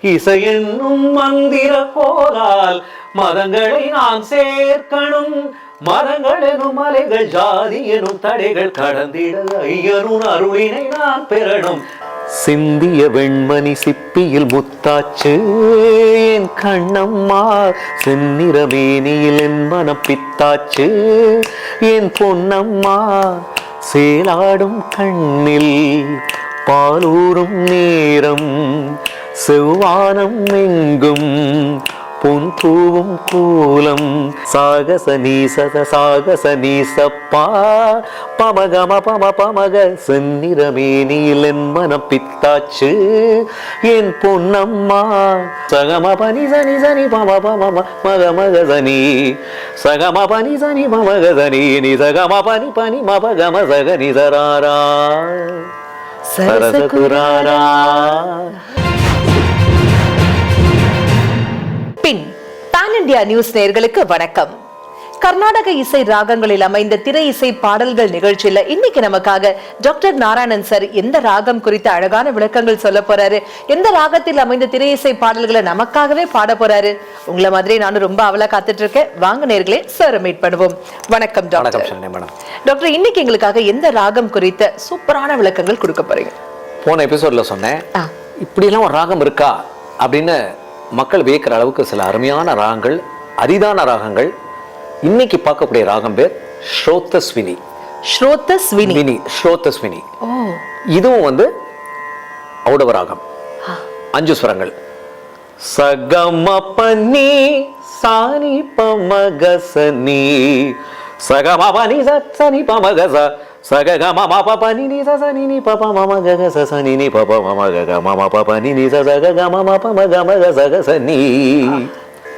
இசை என்னும் மந்திர கோலால் மதங்களை நாம் சேர்க்கணும். மரங்கள் எனும் மலைகள் ஜாதி எனும் தடைகள் கடந்திட ஐயனும் அருளினை நான் பெறணும். சிந்திய வெண்மணி சிப்பியில் முத்தாச்சு என் கண்ணம்மா. செந்நிற மேனியில் என் மனம் பித்தாச்சு என் பொன்னம்மா. சேலாடும் கண்ணில் பாலூரும் நேரம் செவ்வானம் எங்கும் பொன் பூவும் கூலம். சாகச நீசத சாகச நீசப்பா. பமகம பம பமக செந்நிறமேனியில் நீலன் மனம் பித்தாச்சு என் பொன்னம்மா சகம பனி சனி சனி பம பம மக மக சனி. சகம பனி சனி பமக சனி நி சகம பனி பனி மப கம சக நிசராரா சரசகுராரா. பின் பான் இந்தியா நியூஸ் நேயர்களுக்கு வணக்கம். கர்நாடக இசை ராகங்களில் அமைந்த திரை இசை பாடல்கள் நிகழ்ச்சியில இன்னைக்கு நமக்காக டாக்டர் நாராயணன் சார் எந்த ராகம் குறித்த அழகான விளக்கங்கள் சொல்ல போறாரு? எந்த ராகத்தில் அமைந்த திரை இசை பாடல்களை நமக்காகவே பாட போறாரு? உங்களை மாதிரி நானும் ரொம்ப அவலா காத்துட்டு இருக்கேன் வாங்க நேர்களே சார் மீட் பண்ணுவோம். வணக்கம் டாக்டர். டாக்டர் இன்னைக்கு எங்களுக்காக எந்த ராகம் குறித்த சூப்பரான விளக்கங்கள் கொடுக்க போறீங்க? போன எபிசோட்ல சொன்னேன் ஆ. இப்படியெல்லாம் ஒரு ராகம் இருக்கா? அப்படின்னு மக்கள் வியக்கிற அளவுக்கு சில அருமையான ராகங்கள் அரிதான ராகங்கள். இன்னைக்கு பார்க்கக்கூடிய ராகம் பேர் ஸ்ரோத்தஸ்வினி ஸ்ரோத்த ஸ்வினி வினி ஸ்ரோத்தஸ்வினி ஓ. இதுவும் வந்து ஔடவ ராகம். அஞ்சு ஸ்வரங்கள். சகம பனி சானி பமகசனி சகம பனி சனி பமகச சகம மப பனி நி சனி நி பப மம கக சனி நி பப மம கக மம பப நி நி சக கம மப மக மக சக சனி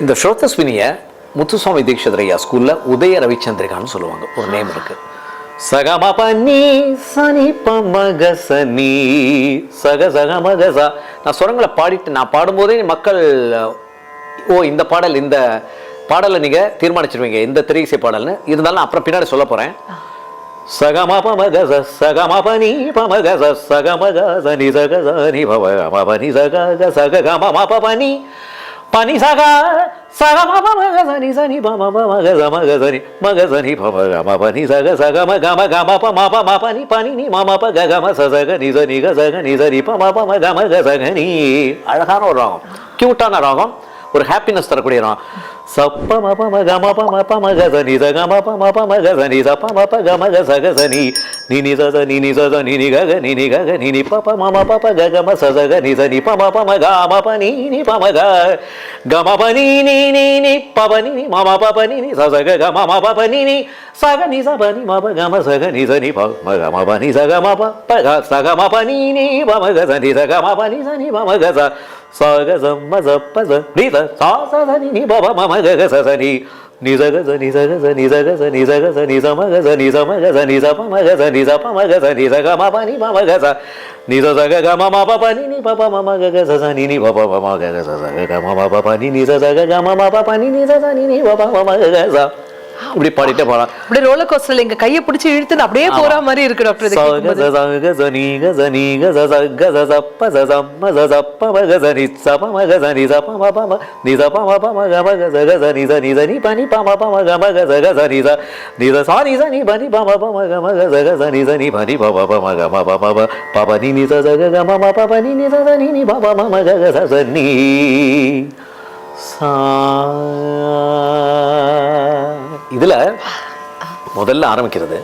இந்த ஸ்ரோத்தஸ்வினிய முத்துசுவாமி தீட்சிதர் ஐயா ஸ்கூல்ல உதய ரவிச்சந்திரிகான்னு சொல்லுவாங்க. ஒரு நேம் இருக்கு. சகம பனி சனி பமக சனி சக சக மக ச நான் சுரங்களை பாடிட்டு நான் பாடும்போதே மக்கள் ஓ இந்த பாடல் இந்த பாடலை நீங்க தீர்மானிச்சிருவீங்க இந்த திரை இசை பாடல்னு. இருந்தாலும் நான் அப்புறம் பின்னாடி சொல்ல போறேன். சகம பமக ச சகம பனி பமக ச சகம க சனி சக சனி பம ம பனி சக க சக கம ம ப பனி பனி சக சகம பமக சனி சனி பம பமக ச மக சனி மக சனி பம கம பனி சக சகம கம கம ப ம ப ம பனி பனி நி மம ப க கம ச சக நி ச நி க சக நி ச நி ப ம ப ம கம க சக நீ அழகான ஒரு ராகம் கியூட்டான ராகம் ஒரு ஹாப்பினஸ் தரக்கூடிய ராகம் சப்ப ம ப ம க ம ப ம ப ம க ச நி ச க ம ப ம ப ம க ச நி ச ப ம ப க ம க ச க ச நி நி நி ச ச நி நி ச ச நி நி க க நி நி க க நி நி ப ப ம ம ப ப க க ம ச ச க நி ச நி ப ம ப ம க ம ப நி நி ப ம க க ம ப நி நி நி நி ப ப நி நி ம ம ப ப நி நி ச ச க க ம ம ப ப நி நி ச க நி ச ப நி ம ப க ம ச க நி ச நி ப ம க ம ப நி ச க ம ப ப க ச க ம ப நி நி ப ம க ச நி ச க ம ப நி ச நி ப ம க ச ச க ச ம ச ப ச நி ச சா ச ச நி நி ப ப ம ம க க ச ச நி ni sa ga sa இப்படி பாடிட்டே போலாம் அப்படியே ரோலர் கோஸ்டர்ல எங்க கையை பிடிச்சி இழுத்துன்னு அப்படியே போற மாதிரி இருக்கு டாக்டர் இதை ச கேட்கும்போது. க ச ச க ச நீ க ச நீ க ச ச க ச ச ப ச ச ம நீ ச ப ம க ச நீ ச ப ம ப க ம க ச க ச நீ ச நீ ச நீ ப நீ ப ம ப ம க ம க ச க ச நீ ச நீ ச சா நீ ச நீ ப நீ ப ம ப ம க ம க ச க ச நீ நீ ச ச க ம ம ப நீ நீ ச ச நீ நீ ப ம க க ச ச நீ சா இதில் முதல்ல ஆரம்பிக்கிறது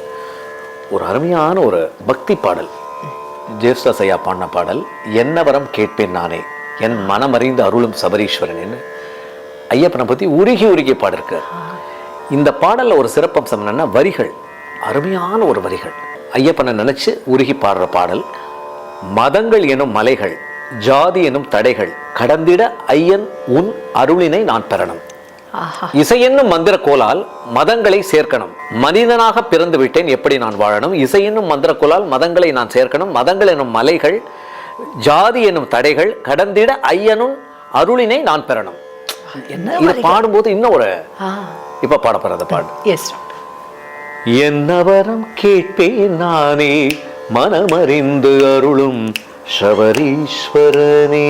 ஒரு அருமையான ஒரு பக்தி பாடல். ஜேஷ்டாஸ் ஐயா பாடின பாடல் என்ன வரம் கேட்பேன் நானே? என் மனமறிந்து அருளும் சபரீஸ்வரன் ஐயப்பனை பற்றி உருகி உருகி பாடிருக்கார் இந்த பாடலில் ஒரு சிறப்பம்சம் என்னன்னா வரிகள். அருமையான ஒரு வரிகள். ஐயப்பனை நினைச்சு உருகி பாடுற பாடல் மதங்கள் எனும் மலைகள் ஜாதி எனும் தடைகள் கடந்திட ஐயன் உன் அருளினை நான் பெறணும். ஆஹா. இசை என்னும் மந்திர கோலால் மதங்களை சேர்க்கணும். மனிதனாக பிறந்து விட்டேன் எப்படி நான் வாழணும்? இசை என்னும் மந்திர கோலால் மதங்களை நான் சேர்க்கணும். மதங்கள் என்னும் மலைகள் ஜாதி என்னும் தடைகள் கடந்திட ஐயனும் அருளினை நான் பெறணும். என்ன இது பாடும்போது இன்னும் ஒரு இப்ப பாட போறத பாடு என்னவரம் கேட்பேன் நானே மனமறிந்து அருளும் சபரீஸ்வரனே.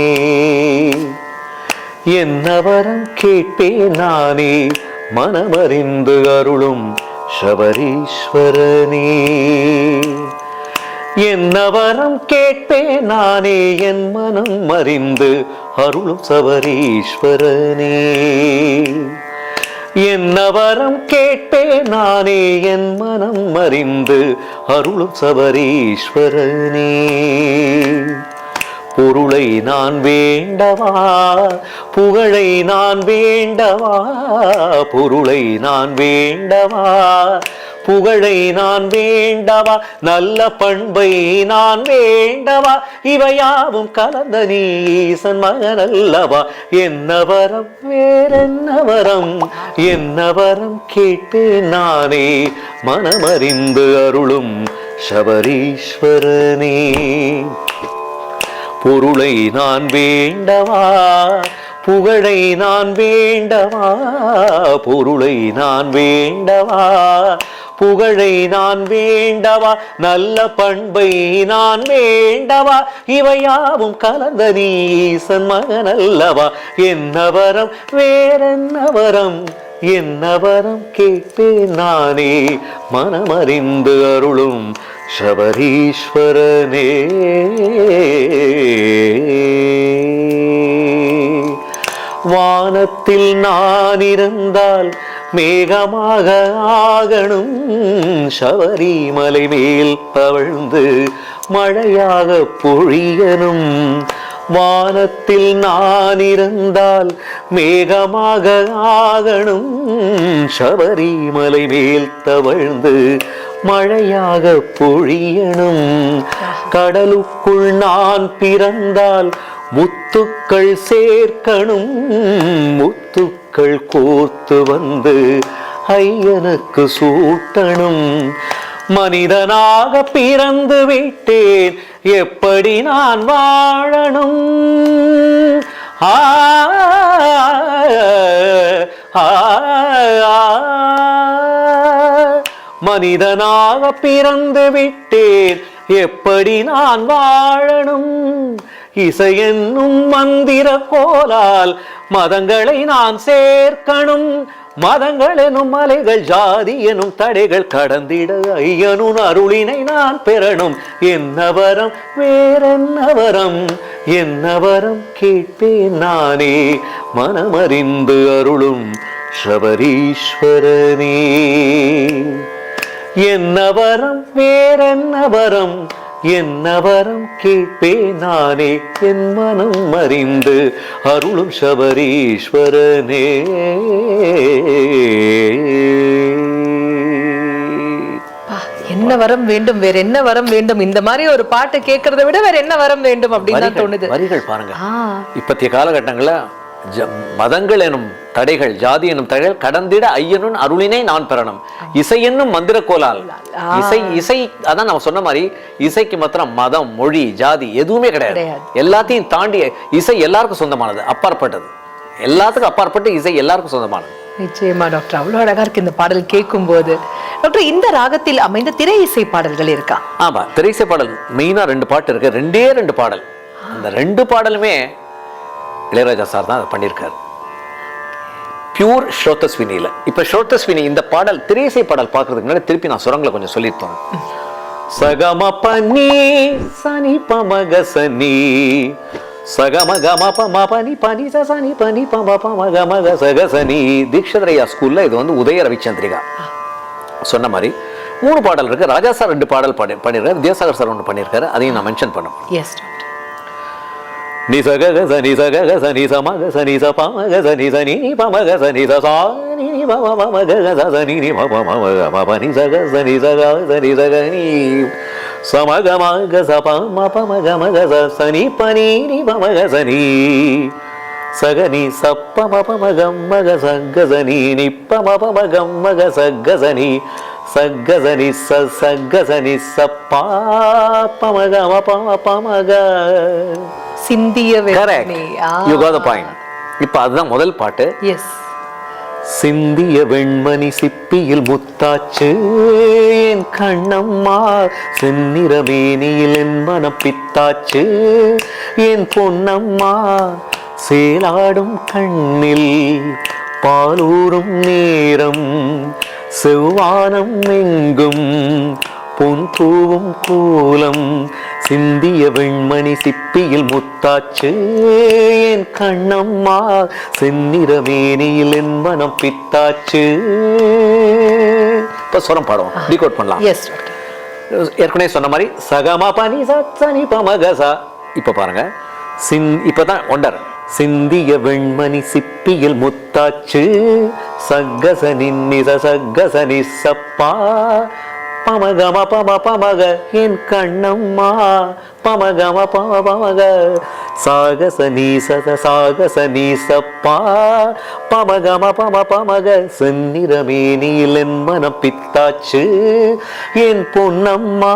என்னவரம் கேட்பே நானே மனமறிந்து அருளும் சபரீஸ்வரனே என்னவரம் கேட்பே நானே என் மனம் அறிந்து அருளும் சபரீஸ்வரனே என்னவரம் கேட்பே நானே என் மனம் அறிந்து அருளும் சபரீஸ்வரனே பொருளை நான் வேண்டவா? புகழை நான் வேண்டவா? பொருளை நான் வேண்டவா? புகழை நான் வேண்டவா? நல்ல பண்பை நான் வேண்டவா? இவையாவும் கலந்த நீ ஈசன் மகனல்லவா என்ன வரம் வேறென்ன வரம் என்ன வரம் கேட்பேன் நானே. மனமறிந்து அருளும் சபரீஸ்வரனே. பொருளை நான் வேண்டவா? புகழை நான் வேண்டவா? பொருளை நான் வேண்டவா? புகழை நான் வேண்டவா? நல்ல பண்பை நான் வேண்டவா? இவையாவும் கலந்த நீசன் மகன் அல்லவா? என்ன வரம் வேறென்ன வரம் என்ன வரம் கேட்பேன் நானே. மனமறிந்து அருளும் சபரீஸ்வரனே. வானத்தில் நான் இருந்தால் மேகமாக ஆகணும். சபரிமலை மேல் தவழ்ந்து மழையாக பொழியனும் வானத்தில் நான் இருந்தால் மேகமாக ஆகணும். சபரிமலை மேல் தவழ்ந்து மழையாக பொழியணும். கடலுக்குள் நான் பிறந்தால் முத்துக்கள் சேர்க்கணும். முத்துக்கள் கோர்த்து வந்து ஐயனுக்கு சூட்டணும். மனிதனாக பிறந்து விட்டேன். எப்படி நான் வாழணும்? ஆ மனிதனாக பிறந்து விட்டேன். எப்படி நான் வாழணும்? இசை என்னும் மந்திர கோலால் மதங்களை நான் சேர்க்கணும். மதங்கள் எனும் மலைகள் ஜாதி எனும் தடைகள் கடந்திட ஐயனும் அருளினை நான் பெறணும். என்ன வரம் வேறென்ன வரம் என்ன வரம் கேட்பேன் நானே. மனமறிந்து அருளும் சபரீஸ்வரனே என்ன வரம் வேறென்ன வரம் என்ன வரம் கேட்பேன் நானே என் மனம் அறிந்து அருளும் சபரீஸ்வரனே. என்ன வரம் வேண்டும்? வேற என்ன வரம் வேண்டும்? இந்த மாதிரி ஒரு பாட்டு கேட்கறத விட வேற என்ன வரம் வேண்டும் அப்படின்னு தோணுது. வரிகள் பாருங்க. இப்பத்திய காலகட்டங்கள்ல மதங்கள் எனும் தடைகள் ஜாதி எனும் தடைகள் கடந்திட ஐயனும் அருளினை நான் பெறணும். இசை என்னும் மந்திர கோலால் இசை இசை அதான் நான் சொன்ன மாதிரி இசைக்கு மாத்திரம் மதம் மொழி ஜாதி எதுவுமே கிடையாது. எல்லாத்தையும் தாண்டி இசை எல்லாருக்கும் சொந்தமானது அப்பாற்பட்டது. எல்லாத்துக்கும் அப்பாற்பட்டு இசை எல்லாருக்கும் சொந்தமானது. நிச்சயமா டாக்டர். அவ்வளவு அழகா இருக்கு இந்த பாடல் கேட்கும் போது டாக்டர் இந்த ராகத்தில் அமைந்த திரை இசை பாடல்கள் இருக்கா? ஆமா திரைசை பாடல் மெயினா ரெண்டு பாட்டு இருக்கு. ரெண்டே ரெண்டு பாடல். அந்த ரெண்டு பாடலுமே இளையராஜா சார் தான் அதை பண்ணியிருக்காரு. பியூர் ஸ்ரோத்தஸ்வினியில் இப்போ ஸ்ரோத்தஸ்வினி இந்த பாடல் திரேசை பாடல் பார்க்கறதுக்கு முன்னாடி திருப்பி நான் சுரங்களை கொஞ்சம் சொல்லியிருப்பேன். சகம பனி சனி பமக சனி. சகம கம பம பனி பனி ச சனி பனி பம பம கமக சக சனி. தீக்ஷதரையா ஸ்கூல்ல இது வந்து உதய ரவிச்சந்திரிகா சொன்ன மாதிரி மூணு பாடல் இருக்கு. ராஜா சார் ரெண்டு பாடல் பாடி பண்ணியிருக்காரு வித்யாசாகர் சார் ஒன்று பண்ணியிருக்காரு அதையும் நான் மென்ஷன் பண்ண ని సగ గ స ని స గ గ స ని స మ గ స ని స ప మ గ స ని స ని ప మ గ స ని స సా ని ని మ మ మ మ గ గ స స ని ని మ మ మ మ గ మ ప ని స గ స ని సగని సప్ప మప సగ్గజని స సగ్గజని సప్ప சிந்திய correct you got the point இப்போ அதுதான் முதல் பாட்டு. எஸ் சிந்திய வெண்மணி சிப்பியில் முத்தாச்சு என் கண்ணம்மா. செந்நிற மேனியில் என் மனம் பித்தாச்சு என் பொன்னம்மா. சேலாடும் கண்ணில் பாலூரும் நேரம் செவ்வானம் எங்கும் பொன் பூவும் கூலம் சிந்திய வெண்மணி சிப்பியில் முத்தாச்சு. என் கண்ணம்மா செந்நிற மேனியில் என் மனம் பித்தாச்சு. இப்ப சுரம் பாடுவோம். டீகோட் பண்ணலாம். எஸ் ஏற்கனவே சொன்ன மாதிரி சகமா பனி சனி பமகசா. இப்ப பாருங்க. சின் இப்பதான் ஒண்டர். சிந்திய வெண்மணி சிப்பியில் முத்தாச்சு. சக்கச நின்னித சக்கச நிசப்பா. பமக பம பமக என் கண்ணம்மா பமக பம பமக சாகச நீச சாகச நீசப்பா பமக பம பமக செந்நிறமேனியில் என் மனம் பித்தாச்சு என் பொன்னம்மா.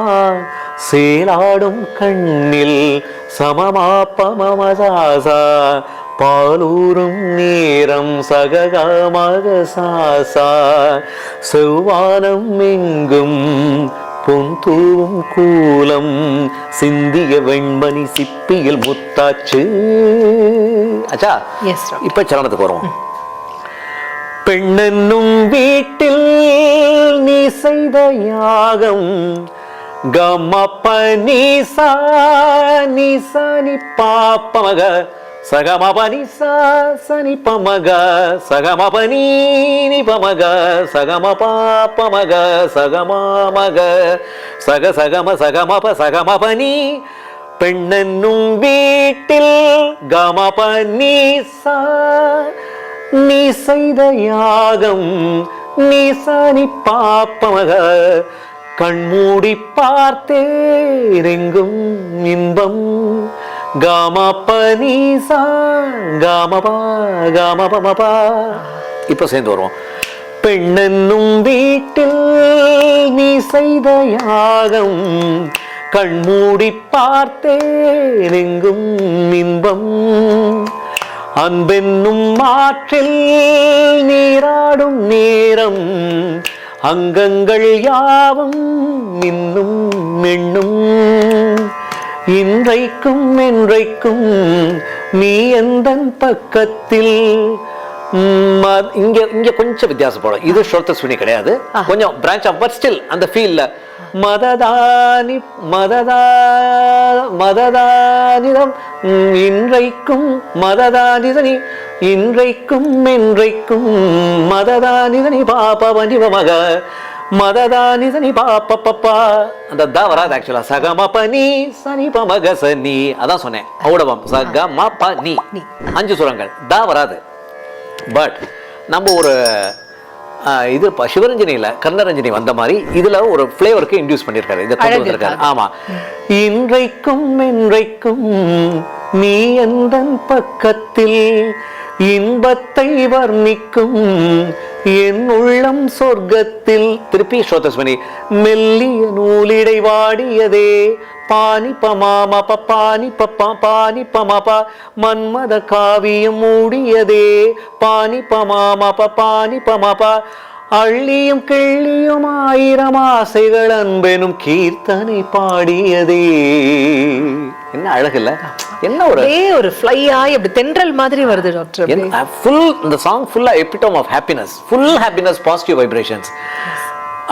சேலாடும் கண்ணில் சமமா பமமசாசா பாலூரும் நேரம் சககமாக சாசா. செவ்வானம் எங்கும் பொன் தூவும் கூலம் சிந்திய வெண்மணி சிப்பியில் முத்தாச்சு. அச்சா இப்ப சரணத்துக்கு வருவோம். பெண்ணென்னும் வீட்டில் நீ செய்த யாகம். கமப்ப நீசா நீசா நீ பாப்பமக. சகமப சனி பமக சகமப பமக சகம பாப்பமக சகமாமக சக சகம சகமப சகமபனி பெண்ணென்னும் வீட்டில் கமப நீசா நீ செய்த யாகம் நீ சனி பாப்பமக கண்மூடி பார்த்தேரெங்கும் இன்பம். காமப்ப நீசா காமபா இப்போ சேர்ந்து வருவோம். பெண்ணென்னும் வீட்டில் நீ செய்த யாகம் கண்மூடி பார்த்தேனெங்கும் இன்பம். அன்பென்னும் மாற்றில் நீராடும் நேரம் அங்கங்கள் யாவும் இன்னும் எண்ணும். இன்றைக்கும் என்றைக்கும் நீ எந்தன் பக்கத்தில்? இங்க இங்க கொஞ்சம் வித்தியாசப்படும் இது ஸ்ரோத்த சுனி கிடையாது. கொஞ்சம் பிரான்ச் ஆஃப் பட் ஸ்டில் அந்த ஃபீல்ல மததானி மததா மததானிதம். இன்றைக்கும் மததானிதனி இன்றைக்கும் என்றைக்கும் மததானிதனி பாப்பவனி மக மததானிதனி பாப்ப பப்பா அந்த தா வராது ஆக்சுவலா சகம பனி சனி பமக சனி அதான் சொன்னேன். ஔடவம் சகம பனி அஞ்சு சுரங்கள். தா வராது. பட் நம்ம ஒரு இது சிவரஞ்சனியில் கர்ணரஞ்சனி வந்த மாதிரி இதுல ஒரு ஃப்ளேவருக்கு இன்டியூஸ் பண்ணியிருக்காரு. இதை கொண்டு வந்திருக்காரு. ஆமா. இன்றைக்கும் என்றைக்கும் நீ எந்தன் பக்கத்தில் இன்பத்தை வர்ணிக்கும்? என் உள்ளம் சொர்க்கத்தில் திருப்பி ஸ்ரோதஸ்வனி மெல்லிய நூலிடை வாடியதே. பானி பமாமா பானி பப்பா பானி பமாபா மன்மத காவியம் மூடியதே. பானி பமாமா பானி பமாபா அள்ளியும் கிள்ளியும் ஆயிரம் ஆசைகள் அன்பெனும் கீர்த்தனை பாடியதே. என்ன அழகுல்ல என்ன ஒரு ஒரு ஃப்ளை ஆகி அப்படி தென்றல் மாதிரி வருது டாக்டர். ஃபுல் இந்த சாங் ஃபுல்லா epitome of happiness full happiness positive vibrations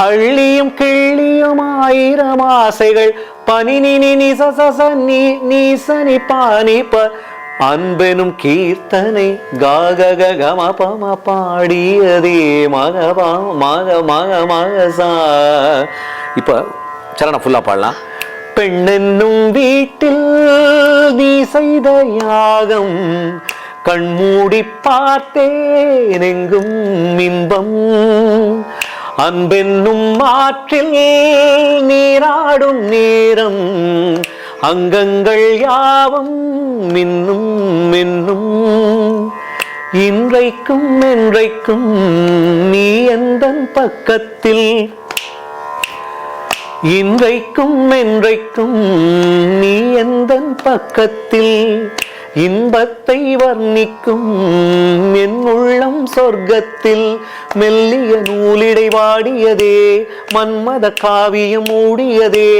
அள்ளியும் கிள்ளியும் ஆயிரம் ஆசைகள். பனி நி நி நி ச ச ச நீ நீ ச நி பா நி ப. அன்பெனும் கீர்த்தனை காக க க ம ப ம பாடியதே மக ப மக மக மக சா. இப்போ சரணம் ஃபுல்லா பாடலாம். பெண்ணென்னும் வீட்டில் நீ செய்த யாகம் கண்மூடி பார்த்தேன் எங்கும் இன்பம். அன்பென்னும் மாற்றில் நீராடும் நேரம். அங்கங்கள் யாவும் மின்னும் மின்னும் இன்றைக்கும் என்றைக்கும் நீ எந்த பக்கத்தில் இன்றைக்கும் என்றைக்கும் நீ எந்த பக்கத்தில் இன்பத்தை வர்ணிக்கும் என் உள்ளம் சொர்க்கத்தில் மெல்லிய நூலிடை வாடியதே மன்மத காவியம் மூடியதே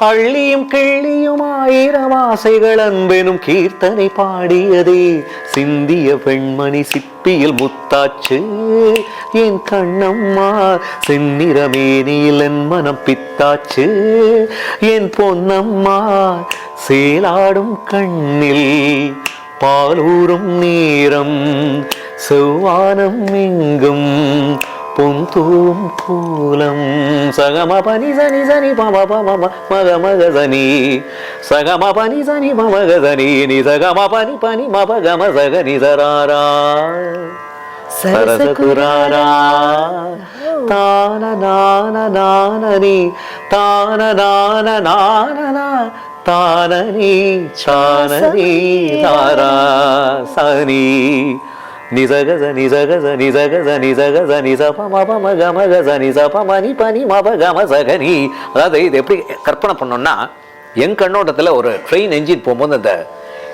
அள்ளியும் கிள்ளியும் ஆயிரம் ஆசைகள் அன்பெனும் கீர்த்தனை பாடியதே. சிந்திய பெண்மணி சிப்பியில் முத்தாச்சு என் கண்ணம்மா செந்நிறமேனியில் என் மனம் பித்தாச்சு என் பொன்னம்மா சேலாடும் கண்ணில் பாலூரும் நேரம் செவ்வானம் எங்கும் பொந்தூம் கூலம் சகம பனி சனி சனி பம பம மக மக சனி சகம பனி சனி மமக சனி நி சகம பனி பனி மப கம சக நி சராரா. சரசகுராரா தான நான நானனி தான நான நானனா தானனி சானனி தாரா சனி நிசப மப மக மக ச நிசப மணி பனி மப கம சகனி. அதாவது இது எப்படி கற்பனை பண்ணோம்னா என் கண்ணோட்டத்தில் ஒரு ட்ரெயின் என்ஜின் போகும்போது அந்த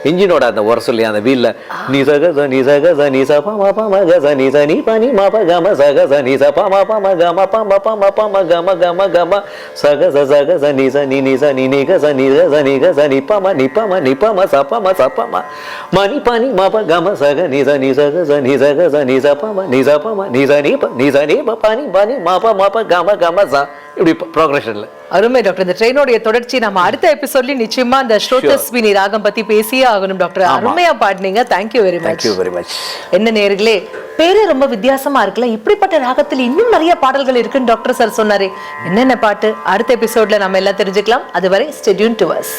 இன்ஜினோட அந்த உர சொல்லி அந்த வீல்ல நிசகச நிசகச ச மப மக ச நிச நி பனி மப கம சகச நிசப பா மக ம ப ம ப ம க ம ச கச ச கச நீ ச நீ நீ சகச நிச நீ நிச நி நிகச நிகச நிகச நீ பா ம நீ பா ம நீ பா ம ச ப ம ச ப ம மணி பனி மப கம சக நிச நிசகச நிசகச நிச பா ம ச ப ம நிச நீ ப நிச நி ப பனி பனி க ம க ம ச இப்படி ப்ரோக்ரஷன்ல அருமை டாக்டர். இந்த ட்ரெயினோடைய தொடர்ச்சி நம்ம அடுத்த எபிசோட்லயும் நிச்சயமா அந்த ஸ்ரோதஸ்வினி ராகம் பத்தி பேசியே ஆகணும் டாக்டர். அருமையா பாடினீங்க. Thank you very much thank you very much என்ன நேர்களே பேரே ரொம்ப வித்தியாசமா இருக்குல்ல? இப்படிப்பட்ட ராகத்தில் இன்னும் நிறைய பாடல்கள் இருக்குன்னு டாக்டர் சார் சொன்னாரு. என்னென்ன பாட்டு? அடுத்த எபிசோட்ல நம்ம எல்லாம் தெரிஞ்சுக்கலாம். அதுவரை ஸ்டெடியூன் டு அஸ்